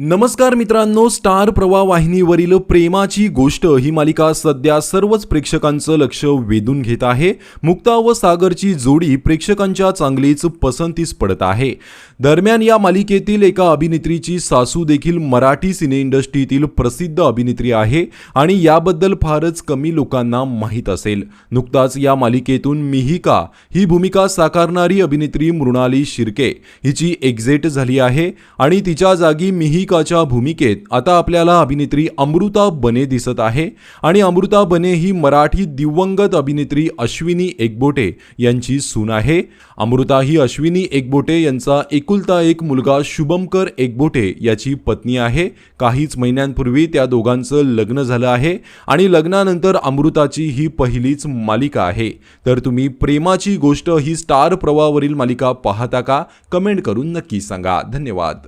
नमस्कार मित्रांनो स्टार प्रवाह वाहिनीवरील प्रेमाची गोष्ट ही मालिका सध्या सर्वच प्रेक्षकांचं लक्ष वेधून घेत आहे. मुक्ता व सागरची जोडी प्रेक्षकांच्या चांगलीच पसंतीस पडत आहे. दरम्यान या मालिकेतील एका अभिनेत्रीची सासू देखील मराठी सिने इंडस्ट्रीतील प्रसिद्ध अभिनेत्री आहे आणि याबद्दल फारच कमी लोकांना माहीत असेल. नुकताच या मालिकेतून मिहिका ही भूमिका साकारणारी अभिनेत्री मृणाली शिर्के हिची एक्झिट झाली आहे आणि तिच्या जागी मिहिकाच्या भूमिकेत आता आपल्याला अभिनेत्री अमृता बने दिसत आहे आणि अमृता बने ही मराठी दिवंगत अभिनेत्री अश्विनी एकबोटे यांची सून आहे. अमृता ही अश्विनी एकबोटे यांचा एकुलता एक मुलगा शुभमकर एकबोटे याची पत्नी आहे. काहीच महिन्यांपूर्वी त्या दोघांचं लग्न झालं आहे आणि लग्नानंतर अमृताची ही पहिलीच मालिका आहे. तर तुम्ही प्रेमाची गोष्ट ही स्टार प्रवाहावरील मालिका पाहता का? कमेंट करून नक्की सांगा. धन्यवाद.